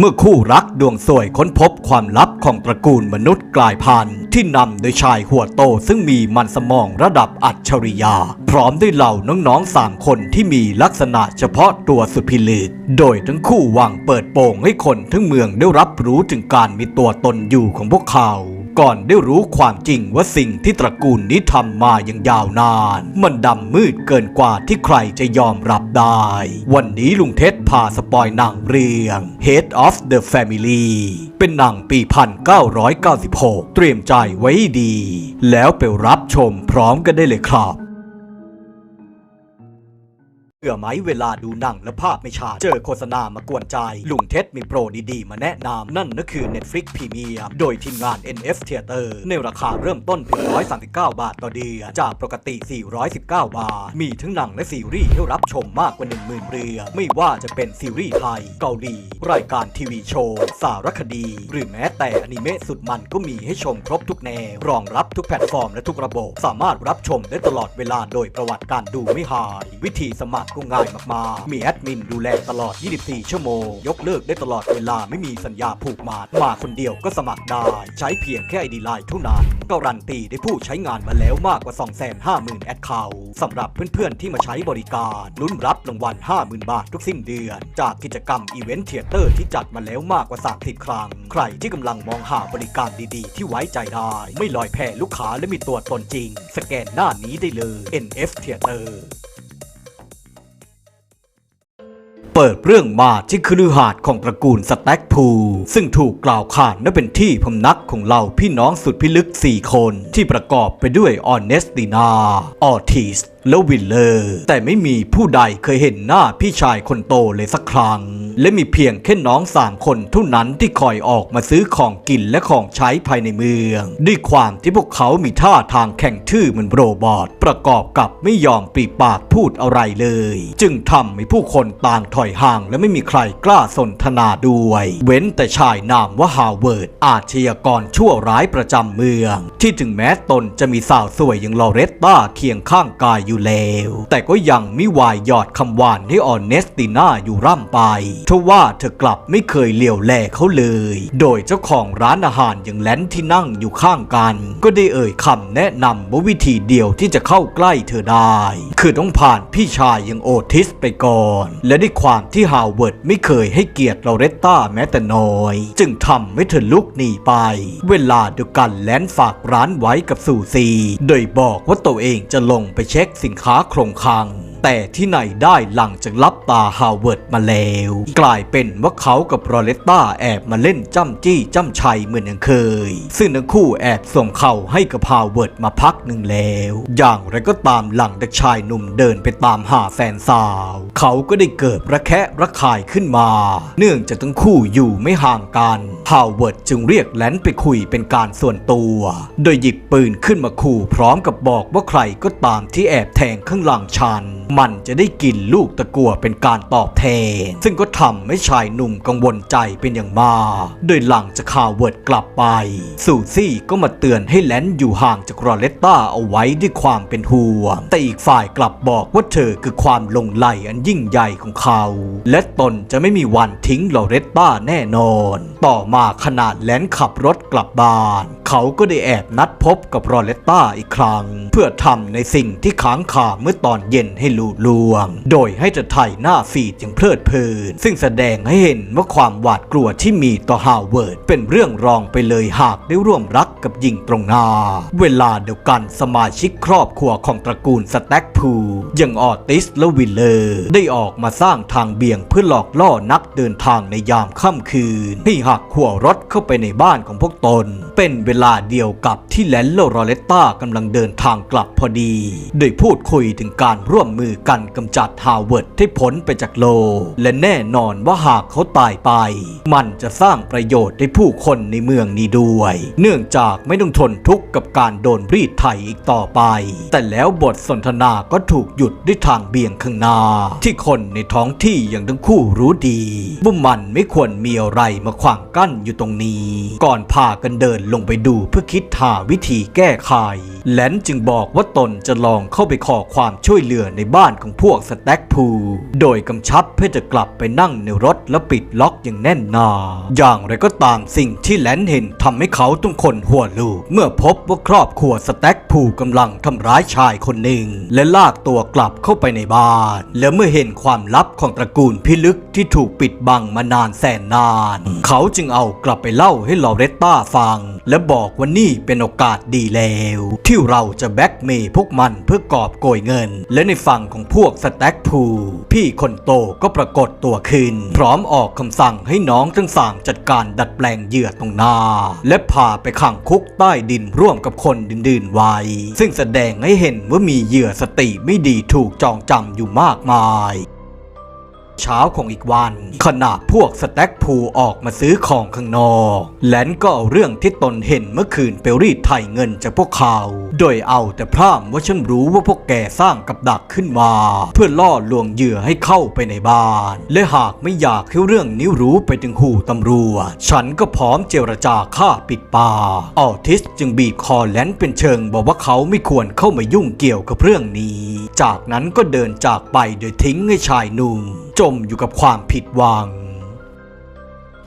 เมื่อคู่รักดวงสวยค้นพบความลับของตระกูลมนุษย์กลายพันธุ์ที่นำโดยชายหัวโตซึ่งมีมันสมองระดับอัจฉริยะพร้อมด้วยเหล่าน้องๆสามคนที่มีลักษณะเฉพาะตัวสุดพิลึกโดยทั้งคู่วางเปิดโปงให้คนทั้งเมืองได้รับรู้ถึงการมีตัวตนอยู่ของพวกเขา ก่อนได้รู้ความจริงว่าสิ่งที่ตระกูลนี้ทำมาอย่างยาวนาน มันดำมืดเกินกว่าที่ใครจะยอมรับได้ วันนี้ลุงเท็ดพาสปอยหนังเรื่อง Head of the Family เป็นหนังปี 1996 เตรียมใจไว้ดี แล้วไปรับชมพร้อมกันได้เลยครับ เผื่อไหมเวลาดูหนังและภาพไม่ชัดเจอโฆษณามากวนใจ ลุงเท็ดมีโปรดีๆ มาแนะนำนั่นก็คือ Netflix Premium โดยทีมงาน NF Theater ในราคาเริ่มต้นเพียง139 บาทต่อเดือนจากปกติ 419 บาท มีทั้งหนังและซีรีส์ให้รับชมมากกว่า 10,000 เรื่อง ไม่ว่าจะเป็นซีรีส์ไทย เกาหลี รายการทีวีโชว์ สารคดี หรือแม้แต่อนิเมะสุดมันก็มีให้ชมครบทุกแนว รองรับทุกแพลตฟอร์มและทุกระบบ สามารถรับชมได้ตลอดเวลาโดยประวัติการดูไม่หาย วิธีสมัครก็ง่ายมากๆ มีแอดมินดูแลตลอด 24 ชั่วโมง ยกเลิกได้ตลอดเวลาไม่มีสัญญาผูกมาดมาคนเดียวก็สมัครได้ ใช้เพียงแค่ไอดีไลน์เท่านั้นการันตีได้ผู้ใช้งานมาแล้วมากกว่า 250,000 แอดเคาท์สำหรับเพื่อนๆ ที่มาใช้บริการลุ้นรับรางวัล 50,000 บาททุกสิ้นเดือน จากกิจกรรมอีเวนต์เทเตอร์ที่จัดมาแล้วมากกว่า 30 ครั้ง ใครที่กำลังมองหาบริการดีๆ ที่ไว้ใจได้ ไม่ลอยแพลูกค้าและมีตัวตนจริง สแกนหน้านี้ได้เลย NF Theater เปิดเรื่องมาที่คฤหาสน์ของตระกูลสแต็กพูลซึ่งถูกกล่าวขานว่าเป็นที่พำนักของเหล่าพี่น้องสุดพิลึก 4 คน ที่ประกอบไปด้วยออนเนสตินา ออทิสและวิลเลอร์ แต่ไม่มีผู้ใดเคยเห็นหน้าพี่ชายคนโตเลยสักครั้ง และมีเพียงแค่น้องสามคนเท่านั้นที่คอยออกมาซื้อของกินและของใช้ภายในเมือง ด้วยความที่พวกเขามีท่าทางแข่งทื่อเหมือนโรบอทประกอบกับไม่ยอมปรีปากพูดอะไรเลย จึงทำให้ผู้คนต่างถอยห่างและไม่มีใครกล้าสนทนาด้วย เว้นแต่ชายนามว่าฮาวเวิร์ดอาชญากรชั่วร้ายประจำเมือง ที่ถึงแม้ตนจะมีสาวสวยอย่างลอเรตตาเคียงข้างกายอยู่แล้ว แต่ก็ยังไม่วายหยอดคำหวานให้ออนเนสติน่าอยู่ร่ำไปทว่าเธอกลับไม่เคยเหลียวแลเขาเลย โดยเจ้าของร้านอาหารอย่างแลนที่นั่งอยู่ข้างกัน ก็ได้เอ่ยคำแนะนำว่าวิธีเดียวที่จะเข้าใกล้เธอได้ คือต้องผ่านพี่ชายอย่างโอทิสไปก่อน และด้วยความที่ฮาวเวิร์ดไม่เคยให้เกียรติลอเรตตาแม้แต่น้อย จึงทำให้เธอลุกหนีไป เวลาเดียวกันแลนฝากร้านไว้กับซูซี โดยบอกว่าตัวเองจะลงไปเช็คสินค้าคงคลังแต่ที่ไหนได้หลังจากรับตาฮาวเวิร์ดมาแล้ว กลายเป็นว่าเขากับโรเลตตาแอบมาเล่นจ้ำจี้จ้ำชัยเหมือนอย่างเคย ซึ่งทั้งคู่แอบส่งเข่าให้กับฮาวเวิร์ดมาพักหนึ่งแล้ว อย่างไรก็ตามหลังเด็กชายหนุ่มเดินไปตามหาแฟนสาว เขาก็ได้เกิดระแคะระคายขึ้นมา เนื่องจากทั้งคู่อยู่ไม่ห่างกันฮาวเวิร์ดจึงเรียกแลนไปคุยเป็นการส่วนตัว โดยหยิบปืนขึ้นมาขู่พร้อมกับบอกว่าใครก็ตามที่แอบแทงข้างหลังชันมันจะได้กินลูกตะกัวเป็นการตอบแทน ซึ่งก็ทำให้ชายหนุ่มกังวลใจเป็นอย่างมากโดยหลังจากข่าวเวิร์ดกลับไปสูซี่ก็มาเตือนให้แลนอยู่ห่างจากรอเลตตาเอาไว้ด้วยความเป็นห่วง แต่อีกฝ่ายกลับบอกว่าเธอคือความลงไหลอันยิ่งใหญ่ของเขา และตนจะไม่มีวันทิ้งลอเรตตาแน่นอน ต่อมาขนาดแลนขับรถกลับบ้าน เขาก็ได้แอบนัดพบกับรอเลตตาอีกครั้ง เพื่อทำในสิ่งที่ค้างคาเมื่อตอนเย็นให้ลุล่วง โดยให้จะถ่ายหน้าฟีดอย่างเพลิดเพลิน ซึ่งแสดงให้เห็นว่าความหวาดกลัวที่มีต่อฮาวเวิร์ดเป็นเรื่องรองไปเลยหากได้ร่วมรักกับหญิงตรงหน้า เวลาเดียวกันสมาชิกครอบครัวของตระกูลสแต็กพูลอย่างออติสและวิลเลอร์ได้ออกมาสร้างทางเบี่ยงเพื่อหลอกล่อนักเดินทางในยามค่ำคืนให้หักขัวรถเข้าไปในบ้านของพวกตน เป็นเวลาเดียวกับที่แลนโลรอเลตตากำลังเดินทางกลับพอดี โดยพูดคุยถึงการร่วมมือกันกำจัดฮาวเวิร์ดให้พ้นไปจากโลกและแน่นอนว่าหากเขาตายไป มันจะสร้างประโยชน์ให้ผู้คนในเมืองนี้ด้วย เนื่องจากไม่ต้องทนทุกข์กับการโดนรีดไถอีกต่อไป แต่แล้วบทสนทนาก็ถูกหยุดด้วยทางเบี่ยงข้างหน้า ที่คนในท้องที่อย่างทั้งคู่รู้ดีว่ามันไม่ควรมีอะไรมาขวางกั้นอยู่ตรงนี้ ก่อนพากันเดินลงไปดูเพื่อคิดหาวิธีแก้ไขแลนจึงบอกว่าตนจะลองเข้าไปขอความช่วยเหลือในบ้านของพวกสแต็กพูโดยกำชับเพื่อจะกลับไปนั่งในรถและปิดล็อกอย่างแน่นหนา อย่างไรก็ตามสิ่งที่แลนเห็นทำให้เขาต้องขนหัวลูก เมื่อพบว่าครอบครัวสแต็กพูกำลังทำร้ายชายคนหนึ่ง และลากตัวกลับเข้าไปในบ้าน และเมื่อเห็นความลับของตระกูลพิลึกที่ถูกปิดบังมานานแสนนาน เขาจึงเอากลับไปเล่าให้ลอเรตตาฟัง และบอกอกว่านี่เป็นโอกาสดีแล้ว ที่เราจะแบ็กเมย์พวกมันเพื่อกอบโกยเงิน และในฝั่งของพวกสแต็กพูลพี่คนโตก็ปรากฏตัวขึ้น พร้อมออกคำสั่งให้น้องทั้งสามจัดการดัดแปลงเหยื่อตรงหน้า และพาไปขังคุกใต้ดินร่วมกับคนดื่นๆไว้ ซึ่งแสดงให้เห็นว่ามีเหยื่อสติไม่ดีถูกจองจำอยู่มากมาย เช้าของอีกวัน ขณะพวกสแต็กพูออกมาซื้อของข้างนอกแลนก็เอาเรื่องที่ตนเห็นเมื่อคืนไปรีดไถ่เงินจากพวกเขา โดยเอาแต่พร่ำว่าฉันรู้ว่าพวกแกสร้างกับดักขึ้นมา เพื่อล่อลวงเหยื่อให้เข้าไปในบ้าน และหากไม่อยากให้เรื่องนี้รู้ไปถึงหูตำรวจ ฉันก็พร้อมเจรจาฆ่าปิดปากออทิสจึงบีบคอแลนเป็นเชิงบอกว่าเขาไม่ควรเข้ามายุ่งเกี่ยวกับเรื่องนี้ จากนั้นก็เดินจากไปโดยทิ้งให้ชายหนุ่ม จมอยู่กับความผิดหวัง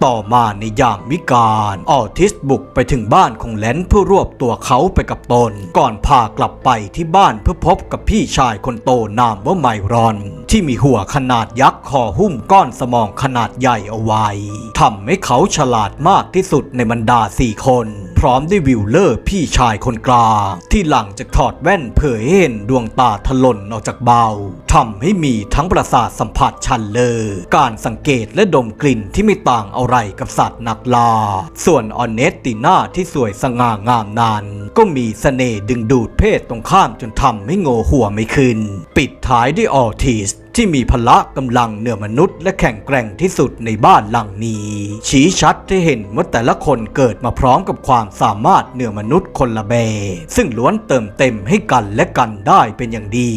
ต่อมาในยามวิกาลออทิสบุกไปถึงบ้านของแลนเพื่อรวบตัวเขาไปกับตน ก่อนพากลับไปที่บ้านเพื่อพบกับพี่ชายคนโตนามว่าไมรอน ที่มีหัวขนาดยักษ์คอหุ้มก้อนสมองขนาดใหญ่เอาไว้ทำให้เขาฉลาดมากที่สุดในบรรดาสี่คน พร้อมด้วยวิลเลอร์พี่ชายคนกลางที่หลังจากถอดแว่นเผยเห็นดวงตาถลนออกจากเบาทำให้มีทั้งประสาทสัมผัสชันเลอการสังเกตและดมกลิ่นที่ไม่ต่างอะไรไรกับสัตว์นักล่า ส่วนออนเนสติน่าที่สวยสง่างามนั้นก็มีเสน่ห์ดึงดูดเพศตรงข้ามจนทำให้โงหัวไม่ขึ้น ปิดท้ายด้วยออทิสที่มีพละกำลังเหนือมนุษย์และแข็งแกร่งที่สุดในบ้านหลังนี้ ชี้ชัดให้เห็นว่าแต่ละคนเกิดมาพร้อมกับความสามารถเหนือมนุษย์คนละแบบซึ่งล้วนเติมเต็มให้กันและกันได้เป็นอย่างดี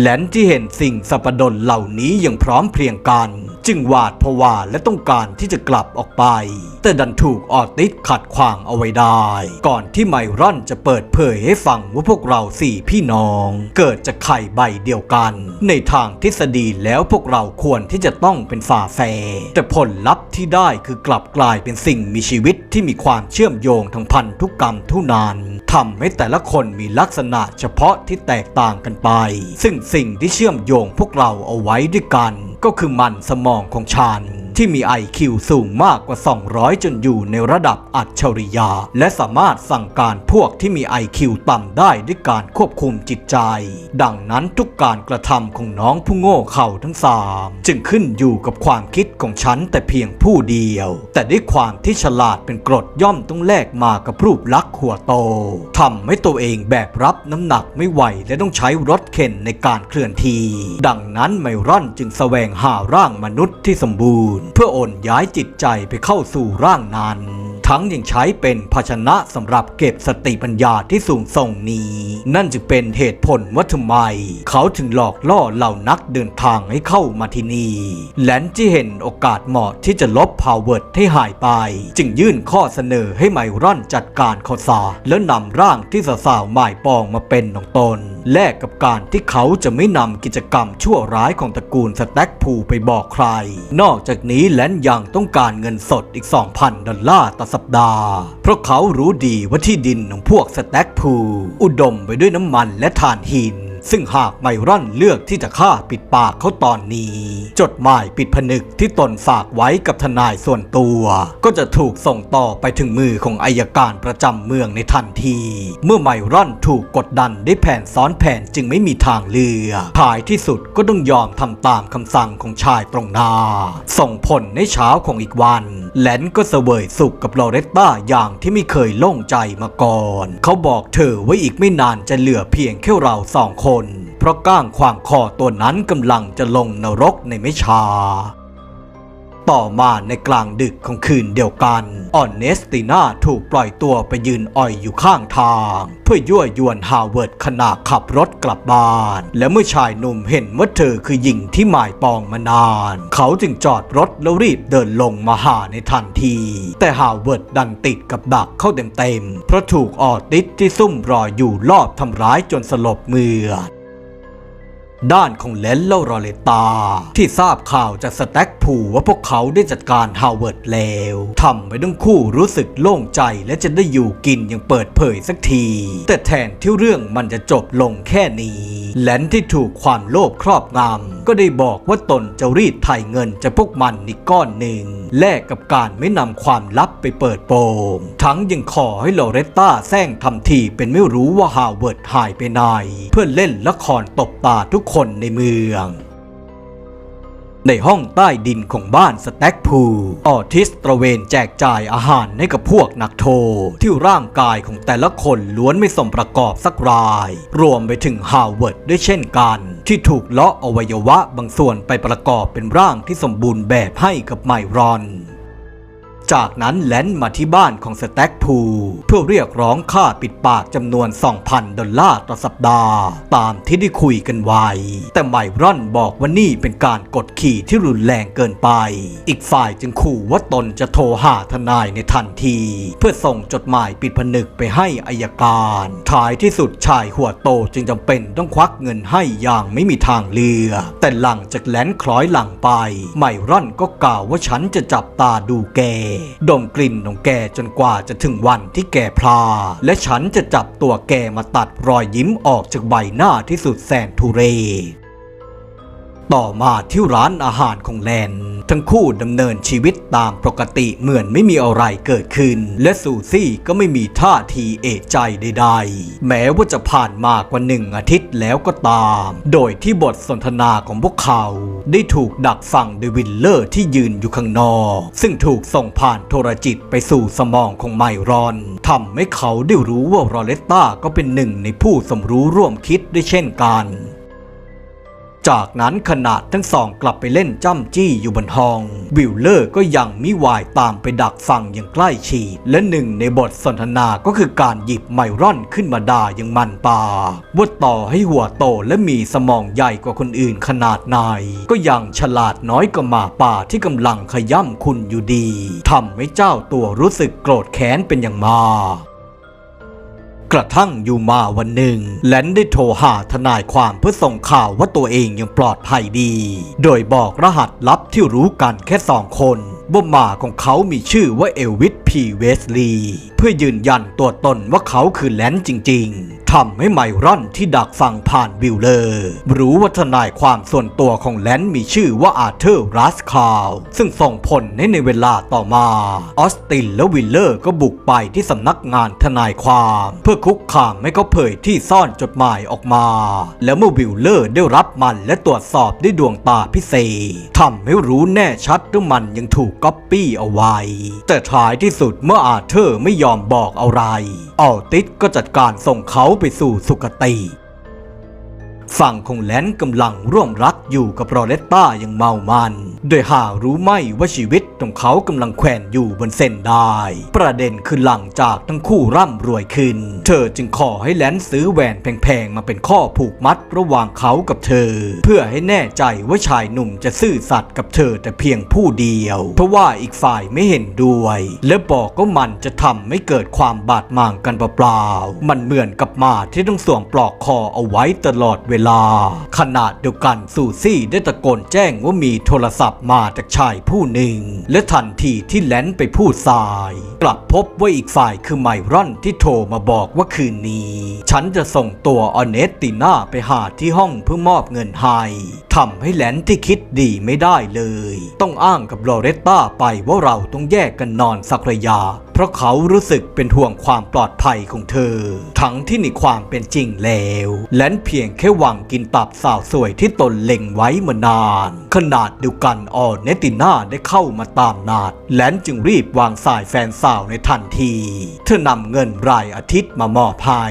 แลนที่เห็นสิ่งสัปดนเหล่านี้อย่างพร้อมเพรียงกัน จึงหวาดผวาและต้องการที่จะกลับออกไป แต่ดันถูกออติสขัดขวางเอาไว้ได้ ก่อนที่ไมรอนจะเปิดเผยให้ฟังว่าพวกเราสี่พี่น้อง เกิดจากไข่ใบเดียวกัน ในทางทฤษฎีแล้วพวกเราควรที่จะต้องเป็นฝาแฝดแต่ผลลัพธ์ที่ได้คือกลับกลายเป็นสิ่งมีชีวิตที่มีความเชื่อมโยงทางพันธุกรรมทุนานทำให้แต่ละคนมีลักษณะเฉพาะที่แตกต่างกันไป ซึ่งสิ่งที่เชื่อมโยงพวกเราเอาไว้ด้วยกัน ก็คือมันสมองของฉัน ที่มี IQ สูงมากกว่า 200 จนอยู่ในระดับอัจฉริยะและสามารถสั่งการพวกที่มี IQ ต่ำได้ด้วยการควบคุมจิตใจ ดังนั้นทุกการกระทำของน้องผู้โง่เข่าทั้งสามจึงขึ้นอยู่กับความคิดของฉันแต่เพียงผู้เดียว แต่ด้วยความที่ฉลาดเป็นกรดย่อมต้องแลกมากับรูปลักษณ์หัวโตทำให้ตัวเองแบกรับน้ำหนักไม่ไหวและต้องใช้รถเข็นในการเคลื่อนที่ ดังนั้นไมรอนจึงแสวงหาร่างมนุษย์ที่สมบูรณ์เพื่อโอนย้ายจิตใจไปเข้าสู่ร่างนั้น ทั้งยังใช้เป็นภาชนะสำหรับเก็บสติปัญญาที่สูงส่งนี้ นั่นจึงเป็นเหตุผลว่าทำไม เขาถึงหลอกล่อเหล่านักเดินทางให้เข้ามาที่นี่แลนที่เห็นโอกาสเหมาะที่จะลบพาวเวิร์ดให้หายไป จึงยื่นข้อเสนอให้ไมรอนจัดการเขาซาแล้วนำร่างที่สาวๆหมายปองมาเป็นของตนแลกกับการที่เขาจะไม่นำกิจกรรมชั่วร้ายของตระกูลสแต็กพูไปบอกใคร นอกจากนี้แลนยังต้องการเงินสดอีก 2,000 ดอลลาร์ต่อสัปดาห์ เพราะเขารู้ดีว่าที่ดินของพวกสแต็กพูอุดมไปด้วยน้ำมันและถ่านหิน ซึ่งหากไมรอนเลือกที่จะฆ่าปิดปากเขาตอนนี้ จดหมายปิดผนึกที่ตนฝากไว้กับทนายส่วนตัว ก็จะถูกส่งต่อไปถึงมือของอายการประจำเมืองในทันที เมื่อไมรอนถูกกดดันได้แผนซ้อนแผนจึงไม่มีทางเลือกท้ายที่สุดก็ต้องยอมทำตามคำสั่งของชายตรงหน้า ส่งผลในเช้าของอีกวันแลนก็เสวยสุขกับลอเรตตาอย่างที่ไม่เคยโล่งใจมาก่อน เขาบอกเธอว่าอีกไม่นานจะเหลือเพียงแค่เราสองคคน เพราะก้างขวางคอตัวนั้นกำลังจะลงนรกในไม่ช้า ต่อมาในกลางดึกของคืนเดียวกันออนเนสติน่าถูกปล่อยตัวไปยืนอ่อยอยู่ข้างทาง เพื่อยั่วยวนฮาวเวิร์ดขณะขับรถกลับบ้าน และเมื่อชายหนุ่มเห็นว่าเธอคือหญิงที่หมายปองมานาน เขาจึงจอดรถแล้วรีบเดินลงมาหาในทันที แต่ฮาวเวิร์ดดันติดกับดักเข้าเต็มๆเพราะถูกออติสที่ซุ่มรออยู่ลอบทำร้ายจนสลบเมือด ด้านของเลนและรอเลตา ที่ทราบข่าวจากสแต็กผูว่าพวกเขาได้จัดการฮาวเวิร์ดแล้วทำให้ทั้งคู่รู้สึกโล่งใจและจะได้อยู่กินอย่างเปิดเผยสักที แต่แทนที่เรื่องมันจะจบลงแค่นี้แลนที่ถูกความโลภครอบงำก็ได้บอกว่าตนจะรีดไถ่เงินจากพวกมันอีกก้อนหนึ่งแลกกับการไม่นำความลับไปเปิดโปงทั้งยังขอให้ลอเรตตาแซงทำทีเป็นไม่รู้ว่าฮาวเวิร์ดหายไปไหนเพื่อเล่นละครตบตาทุกคนในเมือง ในห้องใต้ดินของบ้านสแต็กพูลออทิสตระเวนแจกจ่ายอาหารให้กับพวกนักโทษที่ร่างกายของแต่ละคนล้วนไม่สมประกอบสักราย รวมไปถึงฮาวเวิร์ดด้วยเช่นกัน ที่ถูกเลาะอวัยวะบางส่วนไปประกอบเป็นร่างที่สมบูรณ์แบบให้กับไมรอน จากนั้นแลนมาที่บ้านของสแต็กพูเพื่อเรียกร้องค่าปิดปากจำนวน 2,000 ดอลลาร์ต่อสัปดาห์ ตามที่ได้คุยกันไว้ แต่ไมรอนบอกว่านี่เป็นการกดขี่ที่รุนแรงเกินไป อีกฝ่ายจึงขู่ว่าตนจะโทรหาทนายในทันที เพื่อส่งจดหมายปิดผนึกไปให้อายการท้ายที่สุดชายหัวโตจึงจำเป็นต้องควักเงินให้อย่างไม่มีทางเลือกแต่หลังจากแลนคล้อยหลังไป ไมรอนก็กล่าวว่าฉันจะจับตาดูแกดมกลิ่นของแกจนกว่าจะถึงวันที่แกพลา และฉันจะจับตัวแกมาตัดรอยยิ้มออกจากใบหน้าที่สุดแสนทุเรศ ต่อมาที่ร้านอาหารของแลน ทั้งคู่ดำเนินชีวิตตามปกติเหมือนไม่มีอะไรเกิดขึ้น และซูซี่ก็ไม่มีท่าทีเอะใจใดๆ แม้ว่าจะผ่านมากว่าหนึ่งอาทิตย์แล้วก็ตาม โดยที่บทสนทนาของพวกเขา ได้ถูกดักฟังโดยวิลเลอร์ที่ยืนอยู่ข้างนอก ซึ่งถูกส่งผ่านโทรจิตไปสู่สมองของไมรอนทำให้เขาได้รู้ว่ารอเลตตาก็เป็นหนึ่งในผู้สมรู้ร่วมคิดด้วยเช่นกัน จากนั้นขณะทั้งสองกลับไปเล่นจ้ำจี้อยู่บนห้อง วิลเลอร์ก็ยังมิวายตามไปดักฟังอย่างใกล้ชิดและหนึ่งในบทสนทนาก็คือการหยิบไมรอนขึ้นมาด่าอย่างมันปาว่าต่อให้หัวโตและมีสมองใหญ่กว่าคนอื่นขนาดไหนก็ยังฉลาดน้อยกว่าหมาป่าที่กำลังขย่ำคุณอยู่ดีทำให้เจ้าตัวรู้สึกโกรธแค้นเป็นอย่างมาก กระทั่งอยู่มาวันหนึ่งแลนได้โทรหาทนายความเพื่อส่งข่าวว่าตัวเองยังปลอดภัยดี โดยบอกรหัสลับที่รู้กันแค่สองคนว่าหมาของเขามีชื่อว่าเอลวิสพีเวสลีย์เพื่อยืนยันตัวตนว่าเขาคือแลนจริง ๆทำให้ไมรอนที่ดักฟังผ่านวิลเลอร์ รู้ว่าทนายความส่วนตัวของแลนมีชื่อว่าอาร์เธอร์รัสคาลซึ่งส่งผลให้ในเวลาต่อมา ออสตินและวิลเลอร์ก็บุกไปที่สำนักงานทนายความ เพื่อคุกคามให้เขาเผยที่ซ่อนจดหมายออกมา แล้วเมื่อวิลเลอร์ได้รับมันและตรวจสอบด้วยดวงตาพิเศษทำให้รู้แน่ชัดว่ามันยังถูกก๊อปปี้เอาไว้ แต่ท้ายที่สุดเมื่ออาเธอร์ไม่ยอมบอกอะไร ออลติสก็จัดการส่งเขาไปสู่สุคติ ฝั่งของแลนกำลังร่วมรักอยู่กับโรเลตต้าอย่างเมามัน โดยหารู้ไม่ว่าชีวิตของเขากำลังแขวนอยู่บนเส้นได้ ประเด็นคือหลังจากทั้งคู่ร่ำรวยขึ้น เธอจึงขอให้แลนซื้อแหวนแพงๆมาเป็นข้อผูกมัดระหว่างเขากับเธอ เพื่อให้แน่ใจว่าชายหนุ่มจะซื่อสัตย์กับเธอแต่เพียงผู้เดียว เพราะว่าอีกฝ่ายไม่เห็นด้วย และบอกว่ามันจะทำให้เกิดความบาดหมางกันเปล่าๆมันเหมือนกับหมาที่ต้องสวมปลอกคอเอาไว้ตลอดเวลา ขณะเดียวกันซูซี่ได้ตะโกนแจ้งว่ามีโทรศัพท์มาจากชายผู้หนึ่ง และทันทีที่แลนไปพูดสาย กลับพบว่าอีกฝ่ายคือไมรอนที่โทรมาบอกว่าคืนนี้ ฉันจะส่งตัวออเนสติน่าไปหาที่ห้องเพื่อมอบเงินให้ทำให้แลนที่คิดดีไม่ได้เลย ต้องอ้างกับลอเรตตาไปว่าเราต้องแยกกันนอนสักระยะ ราะเขารู้สึกเป็นห่วงความปลอดภัยของเธอ ทั้งที่ในความเป็นจริงแล้วแลนเพียงแค่หวังกินตับสาวสวยที่ตนเล็งไว้มานาน ขนาดเดียวกันออเนติน่าได้เข้ามาตามนาดแลนจึงรีบวางสายแฟนสาวในทันที เธอนำเงินรายอาทิตย์มามอบให้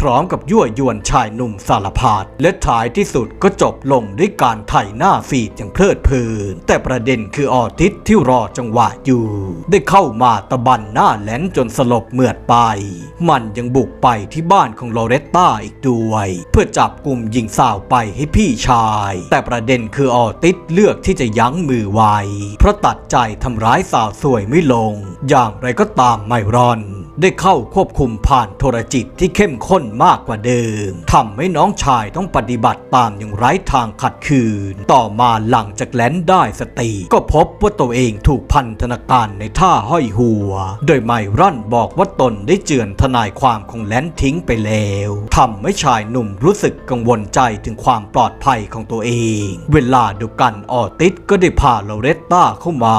พร้อมกับยั่วยวนชายหนุ่มสารพัดและท้ายที่สุดก็จบลงด้วยการไถ่หน้าฟีดอย่างเพลิดเพลิน แต่ประเด็นคือออทิสที่รอจังหวะอยู่ ได้เข้ามาตะบันหน้าแหลนจนสลบเหมือดไป มันยังบุกไปที่บ้านของโลเรตตาอีกด้วย เพื่อจับกลุ่มหญิงสาวไปให้พี่ชาย แต่ประเด็นคือออติสเลือกที่จะยั้งมือไว้ เพราะตัดใจทำร้ายสาวสวยไม่ลง อย่างไรก็ตามไมรอน ได้เข้าควบคุมผ่านโทรจิตที่เข้มข้นมากกว่าเดิมทำให้น้องชายต้องปฏิบัติตามอย่างไร้ทางขัดขืน ต่อมาหลังจากแลนได้สติ ก็พบว่าตัวเองถูกพันธนาการในท่าห้อยหัว โดยไมรอนบอกว่าตนได้เจือนทนายความของแลนทิ้งไปแล้วทำให้ชายหนุ่มรู้สึกกังวลใจถึงความปลอดภัยของตัวเอง เวลาเดียวกันออติสก็ได้พาโลเรตตาเข้ามา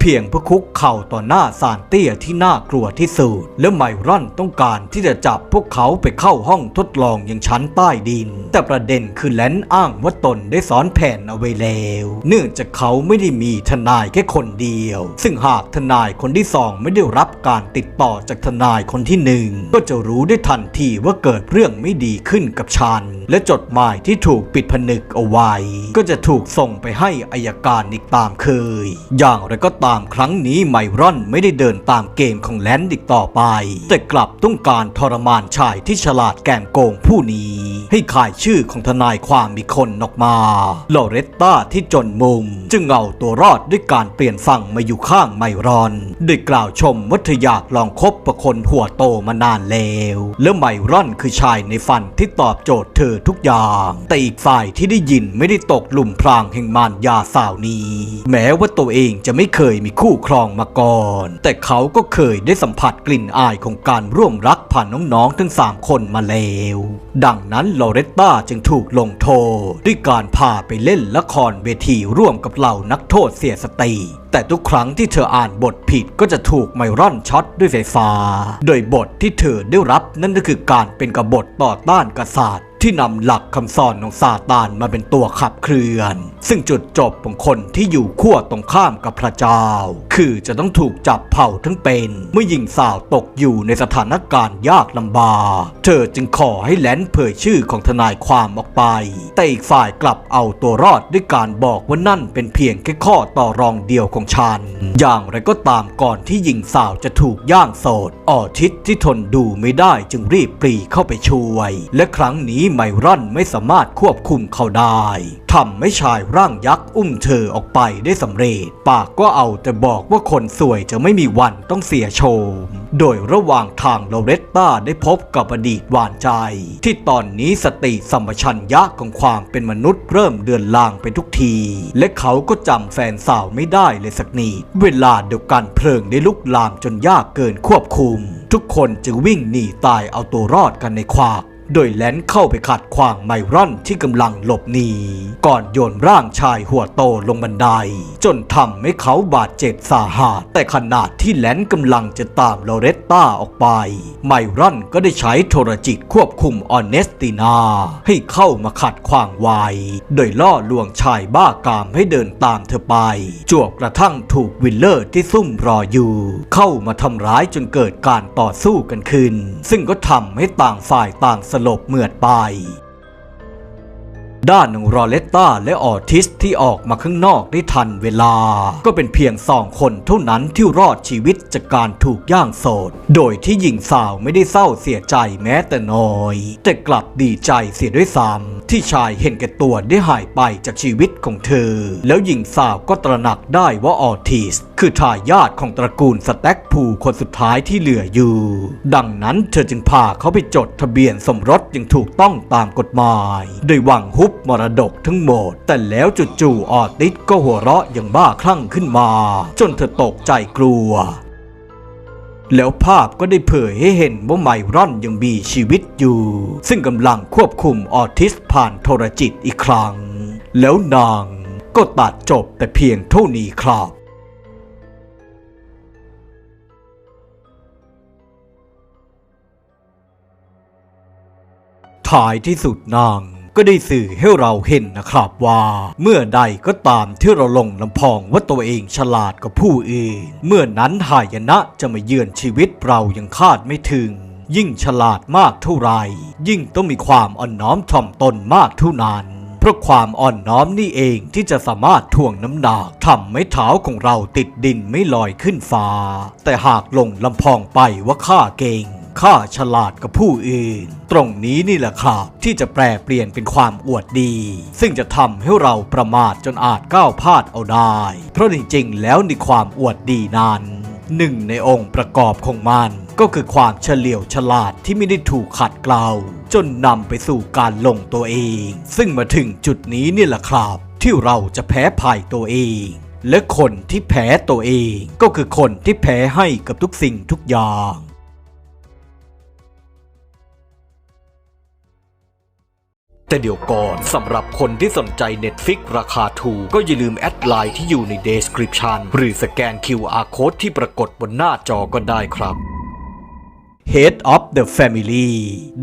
เพียงเพื่อคุกเข่าต่อหน้าซานเตียที่น่ากลัวที่สุดและไมรอนต้องการที่จะจับพวกเขาไปเข้าห้องทดลองอย่างชั้นใต้ดิน แต่ประเด็นคือแลนอ้างว่าตนได้สอนแผนเอาไว้แล้ว เนื่องจากเขาไม่ได้มีทนายแค่คนเดียว ซึ่งหากทนายคนที่สองไม่ได้รับการติดต่อจากทนายคนที่หนึ่งก็จะรู้ได้ทันทีว่าเกิดเรื่องไม่ดีขึ้นกับฉัน และจดหมายที่ถูกปิดผนึกเอาไว้ ก็จะถูกส่งไปให้อายการอีกตามเคย อย่างไรก็ตามครั้งนี้ไมรอนไม่ได้เดินตามเกมของแลนด์อีกต่อไปแต่กลับต้องการทรมานชายที่ฉลาดแกมโกงผู้นี้ ให้ขายชื่อของทนายความมีคนออกมาลอเรตตาที่จนมุม จึงเอาตัวรอดด้วยการเปลี่ยนฝั่งมาอยู่ข้างไมรอนโดยกล่าวชมว่าเธออยากลองคบประคนหัวโตมานานแล้วแล้วไมรอนคือชายในฝันที่ตอบโจทย์เธอทุกอย่าง แต่อีกฝ่ายที่ได้ยินไม่ได้ตกหลุมพรางแห่งมารยาสาวนี้ แม้ว่าตัวเองจะไม่เคยมีคู่ครองมาก่อน แต่เขาก็เคยได้สัมผัสกลิ่นอายของการร่วมรักผ่านน้องๆทั้งสามคนมาแล้ว ดังนั้นลอเรตตาจึงถูกลงโทษ ด้วยการพาไปเล่นละครเวทีร่วมกับเหล่านักโทษเสียสติแต่ทุกครั้งที่เธออ่านบทผิดก็จะถูกไมรอนช็อตด้วยไฟฟ้า โดยบทที่เธอได้รับนั่นก็คือการเป็นกบฏต่อต้านกษัตริย์ ที่นำหลักคำสอนของซาตานมาเป็นตัวขับเคลื่อน ซึ่งจุดจบของคนที่อยู่ขั้วตรงข้ามกับพระเจ้า คือจะต้องถูกจับเผาทั้งเป็น เมื่อหญิงสาวตกอยู่ในสถานการณ์ยากลำบาก เธอจึงขอให้แลนเผยชื่อของทนายความออกไป แต่อีกฝ่ายกลับเอาตัวรอดด้วยการบอกว่านั่นเป็นเพียงแค่ข้อต่อรองเดียวของฉัน อย่างไรก็ตามก่อนที่หญิงสาวจะถูกย่างโสดออทิสที่ทนดูไม่ได้จึงรีบปรีเข้าไปช่วย และครั้งนี้ไมรอนไม่สามารถควบคุมเขาได้ทำให้ชายร่างยักษ์อุ้มเธอออกไปได้สำเร็จ ปากก็เอาแต่บอกว่าคนสวยจะไม่มีวันต้องเสียโฉมโดยระหว่างทางโลเรตตาได้พบกับอดีตหวานใจ ที่ตอนนี้สติสัมปชัญญะของความเป็นมนุษย์เริ่มเดือนลางไปทุกที และเขาก็จำแฟนสาวไม่ได้เลยสักนิดเวลาเดียวกันเพลิงได้ลุกลามจนยากเกินควบคุม ทุกคนจึงวิ่งหนีตายเอาตัวรอดกันในควาก โดยแลนเข้าไปขัดขวางไมรอนที่กำลังหลบหนีก่อนโยนร่างชายหัวโตลงบันได จนทำให้เขาบาดเจ็บสาหัสแต่ขณะที่แลนกำลังจะตามโลเรตตาออกไป ไมรอนก็ได้ใช้โทรจิตควบคุมออนเนสตินาให้เข้ามาขัดขวางไว้ โดยล่อลวงชายบ้ากามให้เดินตามเธอไป จวบกระทั่งถูกวิลเลอร์ที่ซุ่มรออยู่ เข้ามาทำร้ายจนเกิดการต่อสู้กันขึ้น ซึ่งก็ทำให้ต่างฝ่ายต่างสลบเหมือดไป ด้านของรอเลตตาและออทิสที่ออกมาข้างนอกได้ทันเวลา ก็เป็นเพียงสองคนเท่านั้นที่รอดชีวิตจากการถูกย่างโสด โดยที่หญิงสาวไม่ได้เศร้าเสียใจแม้แต่น้อย แต่กลับดีใจเสียด้วยซ้ำที่ชายเห็นแก่ตัวได้หายไปจากชีวิตของเธอ แล้วหญิงสาวก็ตระหนักได้ว่าออทิสคือทายาทของตระกูลสแต็กพูคนสุดท้ายที่เหลืออยู่ ดังนั้นเธอจึงพาเขาไปจดทะเบียนสมรสอย่างถูกต้องตามกฎหมาย โดยหวังฮุบมรดกทั้งหมด แต่แล้วจู่ๆออติสก็หัวเราะอย่างบ้าคลั่งขึ้นมา จนเธอตกใจกลัว แล้วภาพก็ได้เผยให้เห็นว่าไมรอนยังมีชีวิตอยู่ ซึ่งกำลังควบคุมออทิสผ่านโทรจิตอีกครั้ง แล้วนางก็ตัดจบแต่เพียงเท่านี้ครับท้ายที่สุดนาง ก็ได้สื่อให้เราเห็นนะครับว่า เมื่อใดก็ตามที่เราลงลำพองว่าตัวเองฉลาดกว่าผู้อื่นเมื่อนั้นหายนะจะมาเยือนชีวิตเราย่างคาดไม่ถึงยิ่งฉลาดมากเท่าไหรยิ่งต้องมีความอ่อนน้อมถ่อมตนมากเท่านั้น เพราะความอ่อนน้อมนี่เองที่จะสามารถถ่วงน้ำหนักทำให้เท้าของเราติดดินไม่ลอยขึ้นฟ้า แต่หากลงลำพองไปว่าข้าเก่ง ข้าฉลาดกับผู้อื่น ตรงนี้นี่แหละครับที่จะแปลเปลี่ยนเป็นความอวดดี ซึ่งจะทำให้เราประมาทจนอาจก้าวพลาดเอาได้ เพราะจริงๆ แล้วในความอวดดีนั้นหนึ่งในองค์ประกอบของมันก็คือความเฉลียวฉลาดที่ไม่ได้ถูกขัดเกลาจนนำไปสู่การลงตัวเอง ซึ่งมาถึงจุดนี้นี่แหละครับ ที่เราจะแพ้ภัยตัวเอง และคนที่แพ้ตัวเอง ก็คือคนที่แพ้ให้กับทุกสิ่งทุกอย่าง แต่เดี๋ยวก่อนสำหรับคนที่สนใจ Netflix ราคาถูก ก็อย่าลืมแอดไลน์ที่อยู่ใน Description หรือสแกน QR Code ที่ปรากฏบนหน้าจอก็ได้ครับ Head of the Family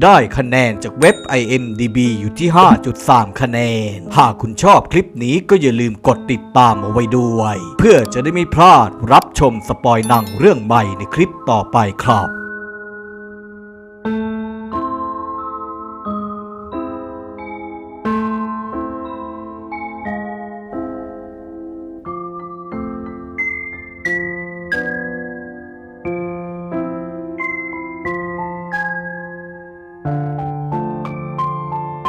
ได้คะแนนจากเว็บ IMDB อยู่ที่ 5.3 คะแนน หากคุณชอบคลิปนี้ก็อย่าลืมกดติดตามเอาไว้ด้วย เพื่อจะได้ไม่พลาดรับชมสปอยหนังเรื่องใหม่ในคลิปต่อไปครับ